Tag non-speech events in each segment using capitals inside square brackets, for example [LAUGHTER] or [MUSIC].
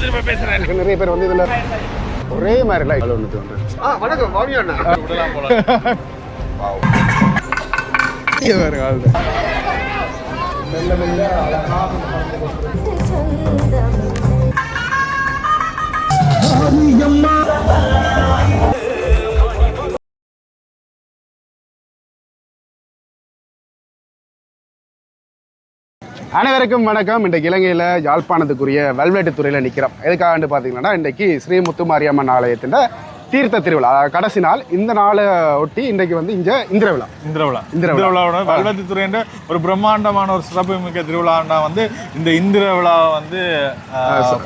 திரும்ப திரும்ப பேசுறேன் நிறைய பேர் வந்து இதுல ஒரே மாதிரி இல்லை இவ்வளோ ஒன்று. தோன்று ஆ வணக்கம் பாவி அண்ணா. விடலாம் போல. மெல்ல மெல்ல அழகா அனைவருக்கும் வணக்கம். இன்றைக்கு இலங்கையில் யாழ்ப்பாணத்துக்குரிய வல்வெட்டு துறையில் நிற்கிறோம் எதுக்காகன்னு பார்த்தீங்கன்னா இன்றைக்கு ஸ்ரீ முத்துமாரியம்மன் ஆலயத்தின் தீர்த்த திருவிழா. கடைசி நாள் இந்த நாளை ஒட்டி இன்றைக்கு வந்து இங்கே இந்திர விழா. இந்திரவிழா இந்திர விழா. இந்திரவிழாவோட வல்வத்தி துறைன்ற ஒரு பிரம்மாண்டமான ஒரு சிறப்பு மிக்க திருவிழாண்டா வந்து இந்த இந்திர விழாவை வந்து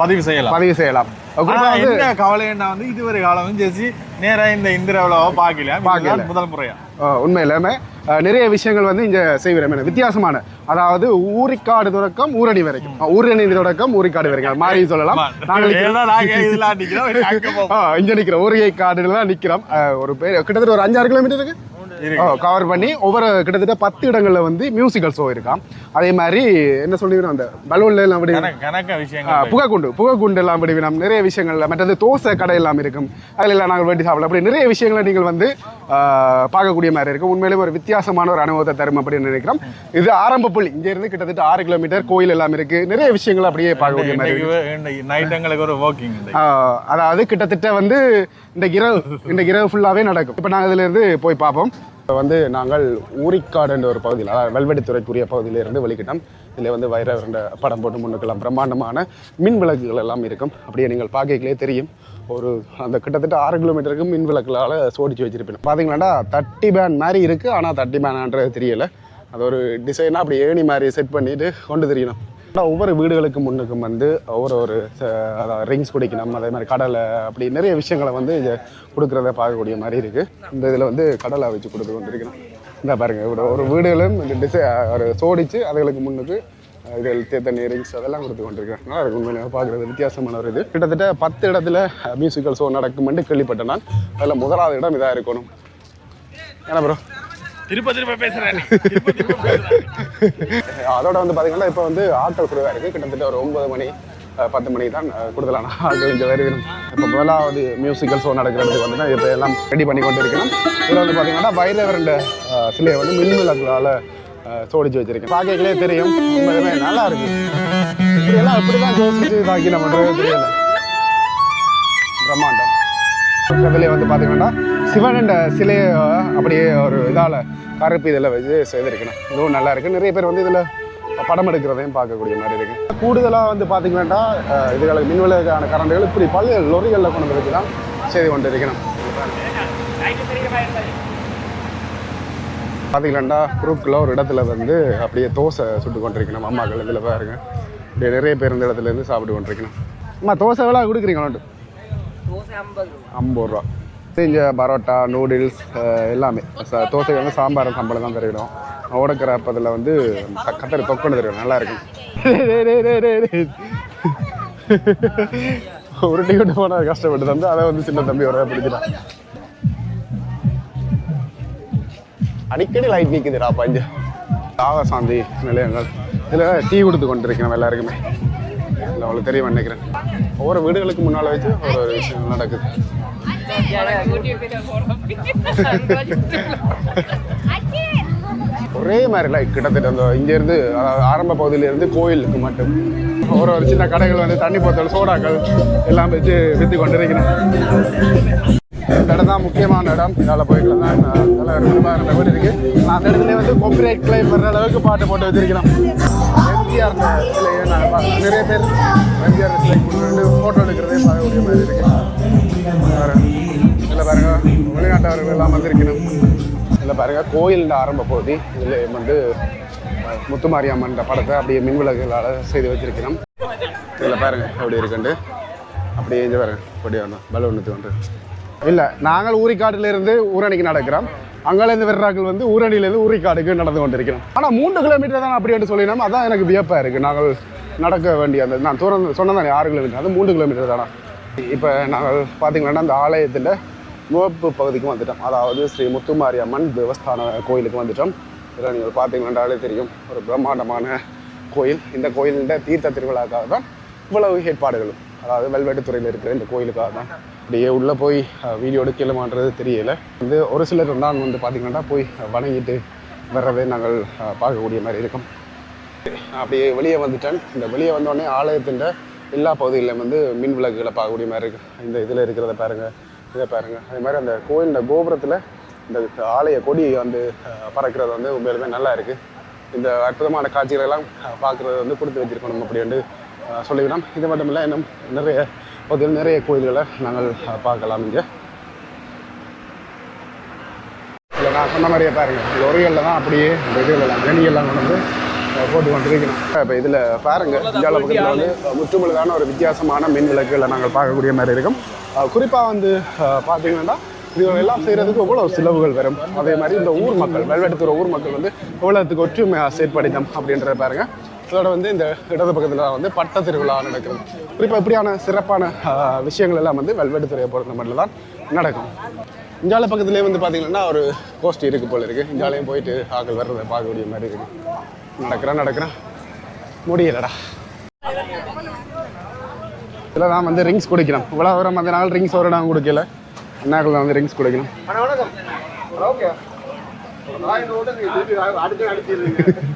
பதிவு செய்யலாம். பதிவு செய்யலாம். என்ன கவலைன்னா வந்து இதுவரை காலம் ஜெசி நேரா இந்த இந்திர விழாவை பார்க்கல பார்க்கல. முதல் முறையா. அஹ், உண்மையிலுமே நிறைய விஷயங்கள் வந்து இங்கே செய்கிறோம் வித்தியாசமான. அதாவது ஊரிக்காடு தொடக்கம் ஊரணி வரைக்கும். ஊரணி தொடக்கம் ஊரிக்காடு வரைக்கும். மாதிரி சொல்லலாம். நாங்கள் இங்க நிக்கிறோம். ஊரிகை காடுல தான் நிக்கிறோம். ஆ, ஒரு பேர் கிட்டத்தட்ட ஒரு அஞ்சாறு கிலோமீட்டருக்கு இருக்கு. கவர் பண்ணி ஒவ்வொரு கிட்டத்தட்ட பத்து இடங்கள்ல வந்து மியூசிக்கல் ஷோ இருக்காம் அதே மாதிரி என்ன சொல்லிடுறோம் அந்த பலூன்ல எல்லாம் விடுவி கணக்க கணக்க ஆ, விஷயங்கள் புகைக்குண்டு புகைக்குண்டு எல்லாம் விடுவினோம் நிறைய விஷயங்கள்ல மற்றது தோசை கடை எல்லாம் இருக்கும். அதில் எல்லாம் நாங்கள் வேண்டி சாப்பிடலாம். அப்படி நிறைய விஷயங்களை நீங்கள் வந்து பார்க்கக்கூடிய மாதிரி இருக்கும் உண்மையிலேயே ஒரு வித்தியாசமான ஒரு அனுபவத்தை தரும் அப்படின்னு நினைக்கிறோம். இது ஆரம்ப புள்ளி. இங்க இருந்து கிட்டத்தட்ட ஆறு கிலோமீட்டர் கோயில் எல்லாம் இருக்கு. நிறைய விஷயங்கள் அப்படியே பார்க்கக்கூடிய மாதிரி ஒரு வாக்கிங் அதாவது கிட்டத்தட்ட வந்து இந்த இரவு இந்த இரவு ஃபுல்லாகவே நடக்கும். இப்போ நாங்கள் இதிலேருந்து போய் பார்ப்போம். இப்போ வந்து நாங்கள் ஊரிக்காடுன்ற ஒரு பகுதியில் அதாவது வெல்வெடித்துறைக்குரிய பகுதியிலிருந்து வெளிக்கிட்டோம். இதில் வந்து வைர படம் போட்டு முன்னுக்கெல்லாம் பிரம்மாண்டமான மின் விளக்குகள் எல்லாம் இருக்கும். அப்படியே நீங்கள் பார்க்கலே தெரியும். ஒரு அந்த கிட்டத்தட்ட ஆறு கிலோமீட்டருக்கு மின் விளக்குகளால் சோடிச்சு வச்சிருப்பேன். பார்த்தீங்களாண்டா தட்டி பேன் மாதிரி இருக்குது ஆனால் தட்டி பேனான்றது தெரியலை. அது ஒரு டிசைனாக அப்படி ஏணி மாதிரி செட் பண்ணிவிட்டு கொண்டு தெரியணும் ஆனால் ஒவ்வொரு வீடுகளுக்கு முன்னுக்கும் வந்து ஒவ்வொரு ஒரு ச- ரிங்ஸ் குடிக்கணும் அதே மாதிரி கடலை அப்படி நிறைய விஷயங்களை வந்து இதை கொடுக்குறத பார்க்கக்கூடிய மாதிரி இருக்குது இந்த இதில் வந்து கடலை வச்சு கொடுத்து கொண்டிருக்கணும் இந்த பாருங்கள் ஒரு ஒரு வீடுகளும் டிசை ஒரு சோடிச்சு அதுகளுக்கு முன்னுக்கு இதில் தேத்தண்ணி ரிங்ஸ் அதெல்லாம் கொடுத்து கொண்டிருக்கேன் நல்லா இருக்கும் உண்மையிலே பார்க்குறது வித்தியாசமான ஒரு இது. கிட்டத்தட்ட பத்து இடத்துல மியூசிக்கல் ஷோ நடக்குமென்று கேள்விப்பட்டேன் நான் அதில் முதலாவது இடம் இதாக இருக்கணும். ஏன்னா ப்ரோ திரும்ப திரும்ப பேசுறேன். [LAUGHS] அதோட வந்து பார்த்தீங்கன்னா இப்போ வந்து ஆட்கள் குறைவாக இருக்குது கிட்டத்தட்ட ஒரு ஒன்பது மணி பத்து மணிக்கு தான் கூடுதலான ஆட்கள் இந்த வருகிறோம். இப்போ முதலாவது மியூசிக்கல் ஷோ நடக்கிறதுக்கு வந்து இப்போ எல்லாம் ரெடி பண்ணி கொண்டு இருக்கணும் இதில் வந்து பார்த்தீங்கன்னா வைரவரண்ட சிலையை வந்து மின் விளக்குகளால் சோடிச்சு வச்சிருக்கேன். பார்க்கலே தெரியும். உண்மையுமே நல்லா இருக்கு. இப்படியெல்லாம் எப்படி தான் யோசிச்சு இதாக்கி நம்ம தெரியல பிரம்மாண்டம். பக்கத்துலேயே வந்து பார்த்தீங்கன்னா சிவனண்ட சிலையை அப்படியே ஒரு இதால் கருப்பு இதில் வச்சு செய்திருக்கணும். இதுவும் நல்லா இருக்கு. நிறைய பேர் வந்து இதில் படம் எடுக்கிறதையும் பார்க்கக்கூடிய மாதிரி இருக்கு. கூடுதலாக வந்து பார்த்தீங்கன்னா அஹ், இதுகளுக்கு மின்விளக்கான கரண்டுகள் இப்படி பல லொரிகளில் கொண்டு வந்து தான் செய்து கொண்டு இருக்கணும் குரூப்பில் ஒரு இடத்துல வந்து அப்படியே தோசை சுட்டு கொண்டிருக்கணும். அம்மாக்கள் இதில் பாருங்க. இப்படியே நிறைய பேர் இந்த இடத்துலேருந்து சாப்பிட்டு கொண்டிருக்கணும். அம்மா தோசை விழா கொடுக்குறீங்களா? ஐம்பது ரூபா. இங்கே பரோட்டா நூடுல்ஸ் எல்லாமே. தோசை தோசைக்கு வந்து சாம்பார் சம்பளம் தான் தருகிறோம். உடக்கிற அப்பதில் வந்து க- கத்தரி தொக்கொண்டு தருகிறோம். நல்லா இருக்கும். உருட்டி விட்டு போனால் கஷ்டப்பட்டு தந்து அதை வந்து சின்ன தம்பி ஒரு பிடிக்கிறான். அடிக்கடி லைட் நிற்குதுடா பஞ்ச. சாந்தி நிலையங்கள். இதில் டீ கொடுத்து கொண்டிருக்கிறோம் எல்லாருக்குமே. இல்லை அவ்வளோ தெரியும் நினைக்கிறேன் ஒவ்வொரு வீடுகளுக்கு முன்னால் வச்சு ஒரு ஒரு விஷயம் நடக்குது. ஒரே மாதிரி லைட் கிட்டத்தட்ட அந்த இங்கேருந்து அதாவது ஆரம்ப பகுதியிலேருந்து கோயிலுக்கு மட்டும். ஒரு ஒரு சின்ன கடைகள் வந்து தண்ணி போத்தல் சோடாக்கள் எல்லாம் வச்சு விற்று கொண்டிருக்கிறேன். இந்த இடம் தான் முக்கியமான இடம். இதால் போயிட்டு தான் நல்ல ஒரு விரும்பாக இருந்த வீடு இருக்குது நான் அந்த இடத்துல வந்து காப்பிரைட் கிளைம் பண்ணுற அளவுக்கு பாட்டு போட்டு வச்சிருக்கிறோம் எம்ஜிஆர் சிலையை நான் நிறைய பேர் எம்ஜிஆர் சிலை கொண்டு ஃபோட்டோ எடுக்கிறதே பார்க்கக்கூடிய மாதிரி இருக்குது பாருங்க. இதில் பாருங்க. வெளிநாட்டவர்கள் எல்லாம் வந்திருக்கணும். இதில் பாருங்க. கோயில் ஆரம்ப பகுதி இதில் வந்து முத்துமாரியம்மன் படத்தை அப்படியே மின்விளக்குகளால் செய்து வச்சிருக்கிறோம். இதில் பாருங்க. அப்படி இருக்குண்டு அப்படியே பாருங்கள் பாருங்க. அப்படியே வந்தோம் பலூனுக்கு வந்து இல்லை நாங்கள் ஊரிக்காட்டிலிருந்து ஊரணிக்கு நடக்கிறோம். அங்கேருந்து வெர்ராக்கள் வந்து ஊரணியிலேருந்து ஊரிக்காடுக்கு நடந்து கொண்டிருக்கிறோம். ஆனால் மூன்று கிலோமீட்டர் தான் அப்படி என்று சொல்லினோம். அதான் எனக்கு வியப்பாக இருக்குது நாங்கள் நடக்க வேண்டிய அந்த நான் தூரம் சொன்னதானே ஆறு கிலோமீட்டர் அது மூன்று கிலோமீட்டர் தானா? இப்போ நாங்கள் பார்த்தீங்கன்னா அந்த ஆலயத்தில் முகப்பு பகுதிக்கு வந்துட்டோம். அதாவது ஸ்ரீ முத்துமாரியம்மன் தேவஸ்தான கோயிலுக்கு வந்துட்டோம். இதில் நீங்கள் பார்த்தீங்கன்னாலே தெரியும். ஒரு பிரம்மாண்டமான கோயில். இந்த கோயிலின் தீர்த்த திருவிழாக்காக தான் இவ்வளவு ஏற்பாடுகளும். அதாவது வெல்வெட்டுத்துறையில் இருக்கிற இந்த கோயிலுக்காக தான் அப்படியே உள்ளே போய் வீடியோ மாட்டுறது தெரியலை. வந்து ஒரு சிலர் நான் வந்து பார்த்திங்கன்னா போய் வணங்கிட்டு வர்றதை நாங்கள் பார்க்கக்கூடிய மாதிரி இருக்கும். அப்படியே வெளியே வந்துட்டேன். இந்த வெளியே வந்தோடனே ஆலயத்தின் எல்லா பகுதிகளிலும் வந்து மின் விளக்குகளை பார்க்கக்கூடிய மாதிரி இருக்குது இந்த இதில் இருக்கிறத பாருங்க இதை பாருங்கள் அதே மாதிரி அந்த கோயிலில் கோபுரத்தில் இந்த ஆலய கொடி வந்து பறக்கிறது வந்து உண்மையிலுமே நல்லா இருக்குது இந்த அற்புதமான காட்சிகளெல்லாம் எல்லாம் வந்து கொடுத்து வச்சிருக்கணும் அப்படின்ட்டு சொல்லிவிடலாம். இது மட்டும் இல்லை இன்னும் நிறைய பகுதியில் நிறைய கோயில்களை நாங்கள் பார்க்கலாம் இங்கே. இல்லை நான் சொன்ன மாதிரியே பாருங்க. லொரிகளில் தான் அப்படியே இந்த இதுகளெல்லாம் கனியெல்லாம் கொண்டு வந்து போட்டு கொண்டிருக்கணும் இப்போ இதில் பாருங்க இந்தியாவில் பக்கத்தில் வந்து முற்றுமுழுதான ஒரு வித்தியாசமான மின் விளக்குகளை நாங்கள் பார்க்கக்கூடிய மாதிரி இருக்கும். குறிப்பாக வந்து பார்த்தீங்கன்னா இது எல்லாம் செய்கிறதுக்கு எவ்வளோ செலவுகள் வரும்? அதே மாதிரி இந்த ஊர் மக்கள் வெல்வெடுத்துற ஊர் மக்கள் வந்து எவ்வளோத்துக்கு ஒற்றுமையாக செயற்படித்தம் அப்படின்றத பாருங்கள் இதோட வந்து இந்த இடது பக்கத்தில் வந்து பட்ட திருவிழா நடக்கிறது குறிப்பாக இப்படியான சிறப்பான விஷயங்கள் எல்லாம் வந்து வெல்வெட்டு துறையை பொறுத்த மட்டும் தான் நடக்கும். இஞ்சால பக்கத்துலேயே வந்து பார்த்தீங்கன்னா ஒரு கோஷ்டி இருக்குது போல இருக்குது இஞ்சாலையும் போயிட்டு ஆக்கள் வர்றதை பார்க்கக்கூடிய மாதிரி இருக்குது நடக்கிறேன் நடக்கிறேன் முடியலடா. இதில் நான் வந்து ரிங்ஸ் குடிக்கணும். இவ்வளோ வர மற்ற நாள் ரிங்ஸ் ஒரு நான் கொடுக்கல. அண்ணாக்கள் வந்து ரிங்ஸ் குடிக்கணும்.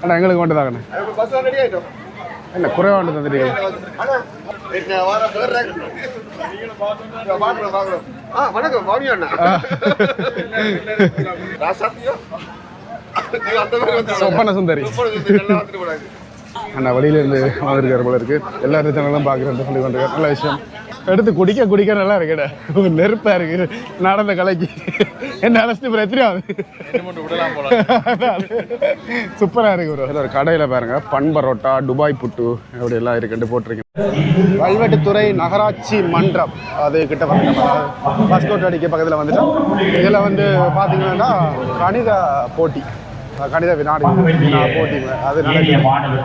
அண்ணா எங்களுக்கு மட்டும் தாங்கண்ணே. என்ன குறைவா வந்து தந்துட்டீங்க. வணக்கம் மாமி அண்ணா. சொப்பன சுந்தரி. அண்ணா வந்திருக்காரு போல இருக்கு. எல்லா சேனலும் பார்க்குறேன் சொல்லி கொண்டு நல்ல விஷயம். எடுத்து குடிக்க குடிக்க நல்லா இருக்குடா. நெருப்பா இருக்கு. நடந்த கலைக்கு. என்ன அழைச்சிட்டு போற? எத்தனையாவது விடலாம் போல சூப்பரா இருக்கு ப்ரோ ஒரு கடையில பாருங்க. பன் பரோட்டா துபாய் புட்டு அப்படி எல்லாம் இருக்குன்னு போட்டிருக்கேன். வல்வெட்டுத்துறை நகராட்சி மன்றம். அது கிட்ட வந்துட்டோம். பஸ்கோட் அடிக்க பக்கத்தில் வந்துட்டோம். இதில் வந்து பார்த்தீங்கன்னா கணித போட்டி. கணித வினாடி வினா போட்டி. அது நடக்குது.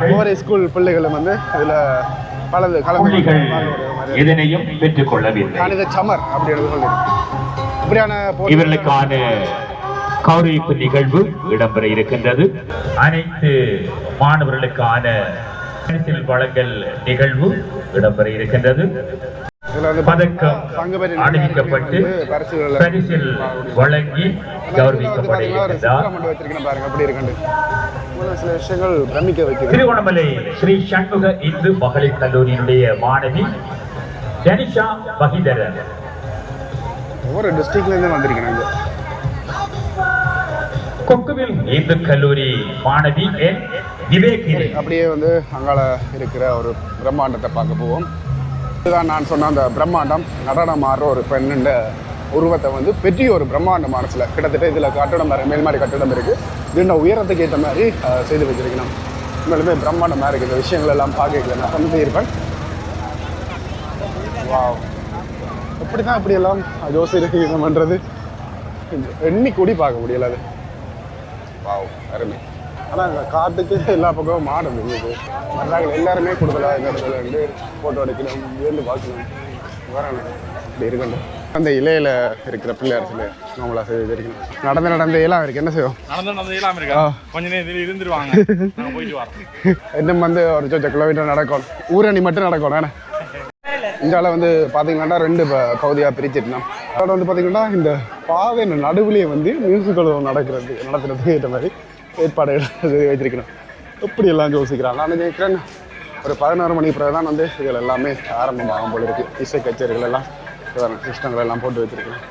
ஒவ்வொரு ஸ்கூல் பிள்ளைகளும் வந்து இதில் கலந்து கலந்து எதனையும் பெற்றுக் கொள்ளவில்லை இவர்களுக்கான கௌரவிப்பு நிகழ்வு இடம்பெற இருக்கின்றது. அனைத்து மாணவர்களுக்கான பரிசில் வழங்கல் நிகழ்வு இடம்பெற இருக்கின்றது. பதக்கம் அணிவிக்கப்பட்டு பரிசில் வழங்கி கௌரவிக்கப்பட இருக்கின்றார். சில விஷயங்கள் பிரமிக்க திருவண்ணாமலை ஸ்ரீ சண்முக இந்து மகளிர் கல்லூரியினுடைய மாணவி ஜனிஷா பகிதரன். ஒவ்வொரு டிஸ்ட்ரிக்ட்ல இருந்து வந்திருக்கேன் இங்க கொக்குவில் இந்து கல்லூரி மாணவி என் விவேகினி அப்படியே வந்து அங்கால இருக்கிற ஒரு பிரம்மாண்டத்தை பார்க்க போவோம். இதுதான் நான் சொன்ன அந்த பிரம்மாண்டம். நடனம் ஆடுற ஒரு பெண்ணுண்ட உருவத்தை வந்து பெரிய ஒரு பிரம்மாண்டமான சில கிட்டத்தட்ட இதில் கட்டடம் வேறு மேல்மாடி கட்டடம் இருக்குது இதுண்ட உயரத்துக்கு ஏற்ற மாதிரி செய்து வச்சிருக்கணும். உண்மையிலுமே பிரம்மாண்டமாக இருக்குது விஷயங்கள் எல்லாம் பார்க்கல நான் வந்து இருப்பேன் எப்படி தான் இப்படி எல்லாம் ஜோசியருக்கு இது பண்ணுறது எண்ணி கூடி பார்க்க முடியல அது. வாவ் அருமை. ஆனால் இந்த காட்டுக்கு எல்லா பக்கமும் மாடு இருந்தது வர்றாங்க எல்லாருமே கூடுதலாக இந்த இடத்துல இருந்து ஃபோட்டோ எடுக்கணும் விழுந்து பார்க்கணும். வரணும் இப்படி இருக்கணும். அந்த இலையில இருக்கிற பிள்ளையார் சிலை நம்மளா செய்து இருக்கணும். நடந்து நடந்த இலாம் இருக்கு என்ன செய்வோம்? நடந்து நடந்து இல்லாம இருக்கா. கொஞ்ச நேரத்தில் இருந்துருவாங்க. போயிட்டு வரோம். இன்னும் வந்து ஒரு சொச்ச கிலோமீட்டர் நடக்கும் ஊரணி மட்டும் நடக்கும் ஏன்னா இந்தியாவில் வந்து பார்த்தீங்கன்னா ரெண்டு ப- பகுதியாக பிரிச்சிருந்தோம் அதோட வந்து பார்த்தீங்கன்னா இந்த பாதை நடுவுலேயே வந்து மியூசிக்கல் நடக்கிறது நடத்துறதுக்கு ஏற்ற மாதிரி ஏற்பாடுகள் செய்து வச்சிருக்கணும். எப்படி எல்லாம் யோசிக்கிறான் நான் நினைக்கிறேன் ஒரு பதினோரு மணிக்கு பிறகு தான் வந்து இதில் எல்லாமே ஆரம்பமாகும் போல இருக்கு. இசை கச்சேரிகள் எல்லாம் சிஸ்டங்கள் எல்லாம் போட்டு வச்சிருக்கணும்.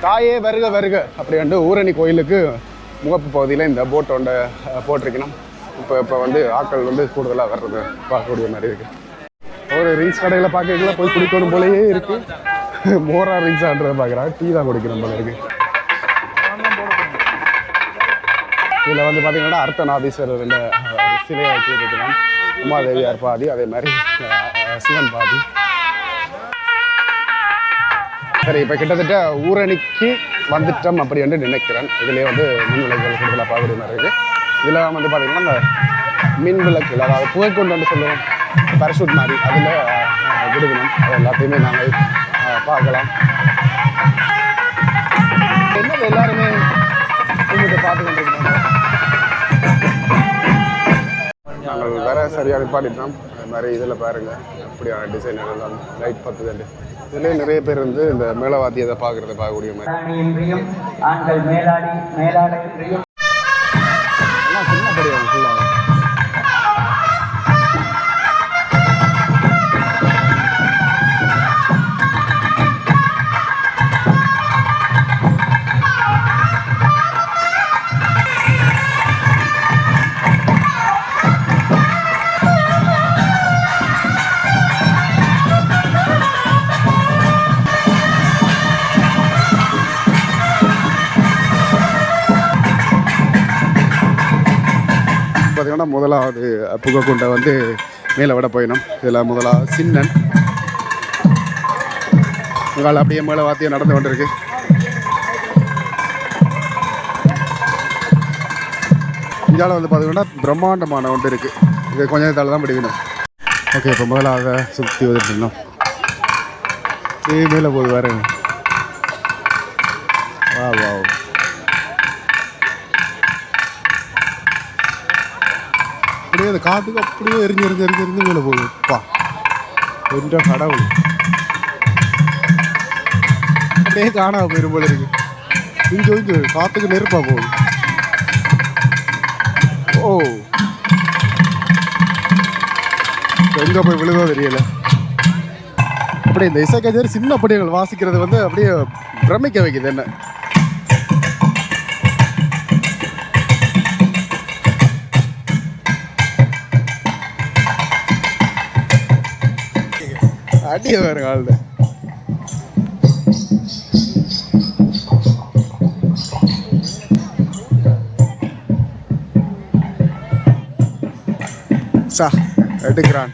தாயே வருக வருக அப்படி வந்து ஊரணி கோயிலுக்கு முகப்பு பகுதியில் இந்த போட்டோண்ட ஒன்றை போட்டிருக்கணும். இப்போ இப்போ வந்து ஆட்கள் வந்து கூடுதலாக வர்றது பார்க்கக்கூடிய மாதிரி இருக்குது ஒரு ரிங்ஸ் கடையில் பார்க்கல போய் குடிக்கணும் போலயே இருக்கு. மோரா ரிங்ஸ் ஆடுறத பார்க்குறாங்க டீ தான் குடிக்கணும் போல இருக்கு. இதில் வந்து பார்த்தீங்கன்னா அர்த்தநாதீஸ்வரர் சிலையை வச்சுருக்கிறான் உமாதேவியார் பாதி அதே மாதிரி சிவன் பாதி. சரி இப்போ கிட்டத்தட்ட ஊரணிக்கு வந்துட்டோம் அப்படி என்று நினைக்கிறேன். இதுலேயே வந்து மின் விளக்குகள் கூடுதலாக பார்க்கக்கூடிய மாதிரி இருக்குது இதில் வந்து பார்த்தீங்கன்னா இந்த மின் விளக்குகள் அதாவது புகைக்கொண்டு வந்து சொல்லுவோம். பேரஷூட் மாதிரி. அதில் விடுவிடும் அது எல்லாத்தையுமே நாங்கள் பார்க்கலாம். என்ன எல்லாருமே உங்களுக்கு பார்த்து கொண்டிருக்கணும் நாங்கள் வேற சரியாக நிப்பாட்டிட்டோம். அது மாதிரி இதில் பாருங்கள் அப்படியான டிசைன் எல்லாம் லைட் பத்து தண்டு இதுலேயே நிறைய பேர் வந்து இந்த மேலவாத்தியத்தை பார்க்குறத பார்க்கக்கூடிய மாதிரி. ஆண்கள் மேலாடி மேலாட பார்த்தீங்கன்னா முதலாவது புகைக்குண்டை வந்து மேலே விட போயிடும் இதில் முதலாவது சின்னன். உங்களால் அப்படியே மேலே வாத்தியம் நடந்து கொண்டிருக்கு. இந்தியாவில் வந்து பார்த்தீங்கன்னா பிரம்மாண்டமான ஒன்று இருக்குது இது கொஞ்சம் நேரத்தால் தான் பிடிக்கணும் ஓகே இப்போ முதலாக சுற்றி வந்துட்டு இருந்தோம் இது மேலே போகுது வேறு வா வா. அப்படியே அந்த காற்றுக்கு அப்படியே எரிஞ்சு எரிஞ்சு எரிஞ்சு எரிஞ்சு மேலே போகுது. அப்பா என்ற கடவுள். அப்படியே காணாம போயிரும் போல இருக்கு. இங்கே வந்து காற்றுக்கு நெருப்பா போகுது. ஓ. எங்கே போய் விழுதோ தெரியல. அப்படியே இந்த இசை கச்சேரி சின்ன படிகள் வாசிக்கிறது வந்து அப்படியே பிரமிக்க வைக்குது என்ன. அடிய வேறு காலில். சா எடுக்கிறான்.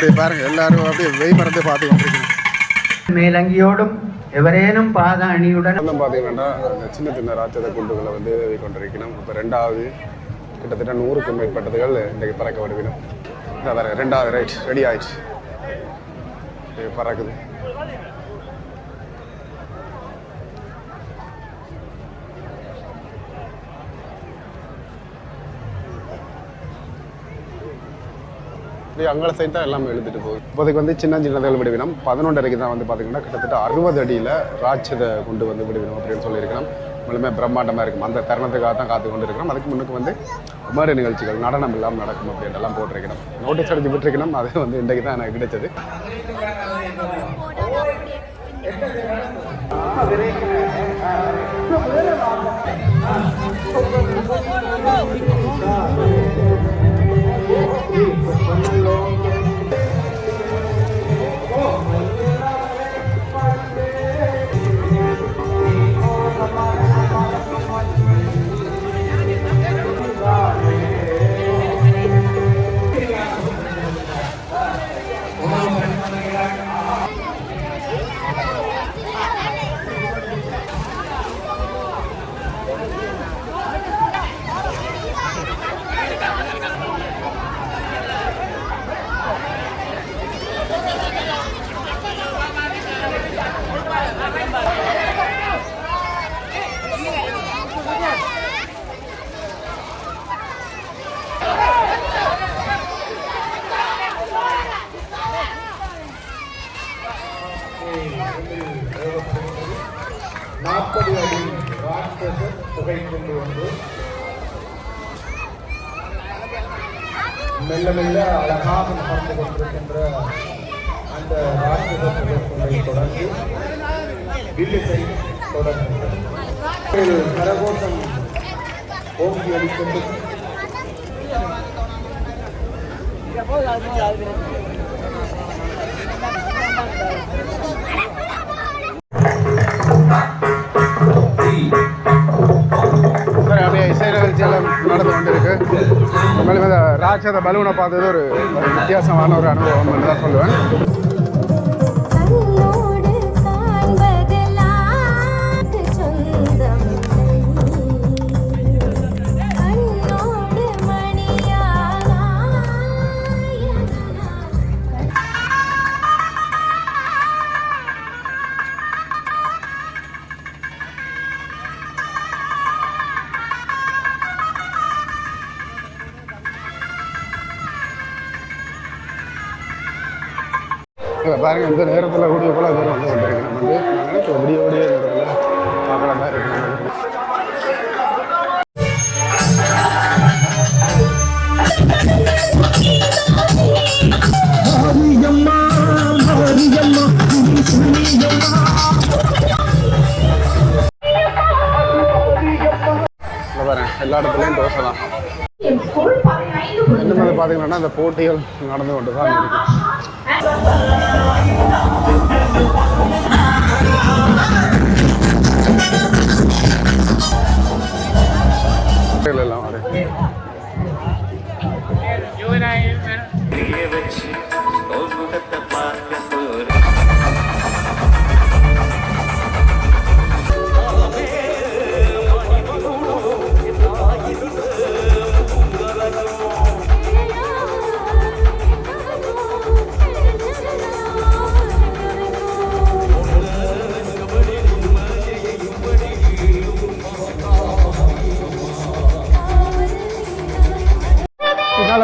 அப்படியே பாருங்க எல்லாரும் அப்படியே வெய் மறந்து பார்த்து கொண்டிருக்கீங்க மேலங்கியோடும் எவரேனும் பாத அணியுடன் பார்த்தீங்கன்னா சின்ன சின்ன ராட்சத குண்டுகளை வந்து கொண்டிருக்கணும் இப்போ ரெண்டாவது கிட்டத்தட்ட நூறுக்கும் மேற்பட்டதுகள் இன்றைக்கு பறக்க வேற ரெண்டாவது ரைட் ரெடி ஆயிடுச்சு. இது பறக்குது. இப்படி அங்கே சைட் தான் எல்லாமே எழுதிட்டு போகுது. இப்போதைக்கு வந்து சின்ன சின்னதுகள் விடுவினம். பதினொன்றரைக்கு தான் வந்து பார்த்தீங்கன்னா கிட்டத்தட்ட அறுபது அடியில் ராட்சத கொண்டு வந்து விடுவினம் அப்படின்னு சொல்லியிருக்கிறோம். முழுமே பிரம்மாண்டமாக இருக்கும். அந்த தருணத்துக்காக தான் காத்து கொண்டு இருக்கிறோம் அதுக்கு முன்னுக்கு வந்து குமார நிகழ்ச்சிகள் நடனம் இல்லாமல் நடக்கும் அப்படின்றலாம் போட்டிருக்கணும் நோட்டீஸ் அடிச்சு விட்டுருக்கணும். அது வந்து இன்றைக்கு தான் எனக்கு கிடைச்சது. மெல்ல மெல்ல அழகாக நடந்து கொண்டிருக்கின்ற அந்த ராஜ்யத்தை தொடர்ந்து வில்லிசை தொடர்கின்றது கரகோஷம் ஓங்கி அடிக்கொண்டு Thank you. இசை நடந்து கொண்டிருக்கு மேலும் இந்த ராட்சத பலூனை பார்த்தது ஒரு ஒரு வித்தியாசமான ஒரு அனுபவம் தான் சொல்லுவேன். இங்க பாருங்க இந்த நேரத்தில் கூடிய போல பேர் வந்து கொண்டிருக்கு நம்ம வந்து நான் நினைக்கிறேன் விடிய விடிய நேரத்தில் பார்க்கலாம் தான் இருக்கு. எல்லா இடத்துலையும் தோசை தான். இன்னும் வந்து பார்த்தீங்கன்னா அந்த போட்டிகள் நடந்து கொண்டு தான் இருக்கு. Bye.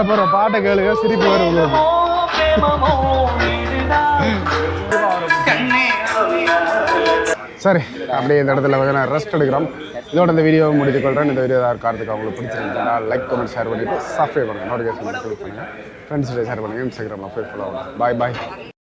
அப்புறம் பாட்டை கேளுங்க சிரிப்பு வரும் உங்களுக்கு சரி அப்படியே இந்த இடத்துல வந்து நான் ரெஸ்ட் எடுக்கிறோம். இதோட இந்த வீடியோவை முடித்துக் கொள்கிறேன் இந்த வீடியோ ஏதாவது காரத்துக்கு அவங்களுக்கு பிடிச்சிருந்தா லைக் கமெண்ட் ஷேர் பண்ணிவிட்டு சப்ஸ்கிரைப் பண்ணுங்கள் நோட்டிஃபிகேஷன் கிளிக் பண்ணுங்கள் ஃப்ரெண்ட்ஸ்கிட்ட ஷேர் பண்ணுங்கள் இன்ஸ்டாகிராமில் போய் ஃபாலோ பண்ணுங்கள் பாய் பாய்